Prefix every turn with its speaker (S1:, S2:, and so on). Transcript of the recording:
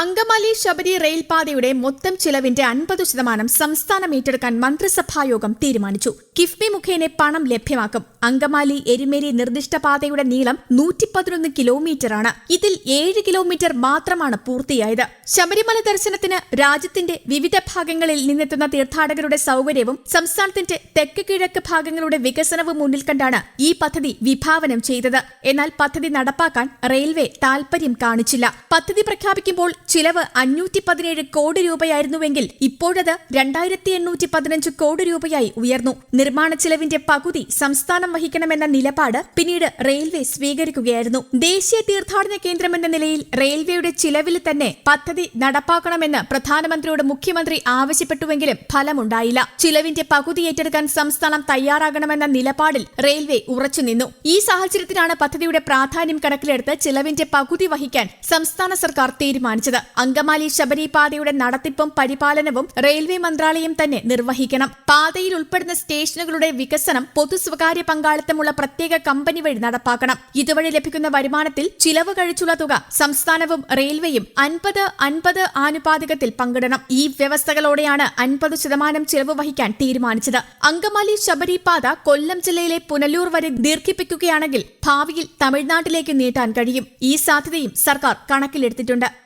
S1: അങ്കമാലി ശബരി റെയിൽപാതയുടെ മൊത്തം ചിലവിന്റെ അൻപത് ശതമാനം സംസ്ഥാനം ഏറ്റെടുക്കാൻ മന്ത്രിസഭായോഗം തീരുമാനിച്ചു. കിഫ്ബി മുഖേന പണം ലഭ്യമാക്കും. അങ്കമാലി എരുമേലി നിർദ്ദിഷ്ട പാതയുടെ നീളം നൂറ്റി പതിനൊന്ന് കിലോമീറ്ററാണ്. ഇതിൽ ഏഴ് കിലോമീറ്റർ മാത്രമാണ് പൂർത്തിയായത്. ശബരിമല ദർശനത്തിന് രാജ്യത്തിന്റെ വിവിധ ഭാഗങ്ങളിൽ നിന്നെത്തുന്ന തീർത്ഥാടകരുടെ സൗകര്യവും സംസ്ഥാനത്തിന്റെ തെക്ക് കിഴക്ക് ഭാഗങ്ങളുടെ വികസനവും മുന്നിൽ കണ്ടാണ് ഈ പദ്ധതി വിഭാവനം ചെയ്തത്. എന്നാൽ പദ്ധതി നടപ്പാക്കാൻ റെയിൽവേ താൽപര്യം കാണിച്ചില്ല. പദ്ധതി പ്രഖ്യാപിക്കുമ്പോൾ ചിലവ് അഞ്ഞൂറ്റി പതിനേഴ് കോടി രൂപയായിരുന്നുവെങ്കിൽ ഇപ്പോഴത് രണ്ടായിരത്തി എണ്ണൂറ്റി പതിനഞ്ച് കോടി രൂപയായി ഉയർന്നു. നിർമ്മാണ ചിലവിന്റെ പകുതി സംസ്ഥാനം വഹിക്കണമെന്ന നിലപാട് പിന്നീട് റെയിൽവേ സ്വീകരിക്കുകയായിരുന്നു. ദേശീയ തീർത്ഥാടന കേന്ദ്രമെന്ന നിലയിൽ റെയിൽവേയുടെ ചിലവിൽ തന്നെ പദ്ധതി നടപ്പാക്കണമെന്ന് പ്രധാനമന്ത്രിയോട് മുഖ്യമന്ത്രി ആവശ്യപ്പെട്ടുവെങ്കിലും ഫലമുണ്ടായില്ല. ചിലവിന്റെ പകുതി ഏറ്റെടുക്കാൻ സംസ്ഥാനം തയ്യാറാകണമെന്ന നിലപാടിൽ റെയിൽവേ ഉറച്ചുനിന്നു ഈ സാഹചര്യത്തിലാണ് പദ്ധതിയുടെ പ്രാധാന്യം കണക്കിലെടുത്ത് ചിലവിന്റെ പകുതി വഹിക്കാൻ സംസ്ഥാന സർക്കാർ തീരുമാനിച്ചത്. അങ്കമാലി ശബരി പാതയുടെ നടത്തിപ്പും പരിപാലനവും റെയിൽവേ മന്ത്രാലയം തന്നെ നിർവഹിക്കണം. പാതയിൽ ഉൾപ്പെടുന്ന സ്റ്റേഷനുകളുടെ വികസനം പൊതു സ്വകാര്യ പങ്കാളിത്തമുള്ള പ്രത്യേക കമ്പനി വഴി നടപ്പാക്കണം. ഇതുവഴി ലഭിക്കുന്ന വരുമാനത്തിൽ ചിലവ് കഴിച്ചുള്ള തുക സംസ്ഥാനവും റെയിൽവേയും അൻപത് അൻപത് ആനുപാതികത്തിൽ പങ്കിടണം. ഈ വ്യവസ്ഥകളോടെയാണ് അൻപത് ശതമാനം ചിലവ് വഹിക്കാൻ തീരുമാനിച്ചത്. അങ്കമാലി ശബരി പാത കൊല്ലം ജില്ലയിലെ പുനലൂർ വരെ ദീർഘിപ്പിക്കുകയാണെങ്കിൽ ഭാവിയിൽ തമിഴ്നാട്ടിലേക്ക് നീട്ടാൻ കഴിയും. ഈ സാധ്യതയും സർക്കാർ കണക്കിലെടുത്തിട്ടുണ്ട്.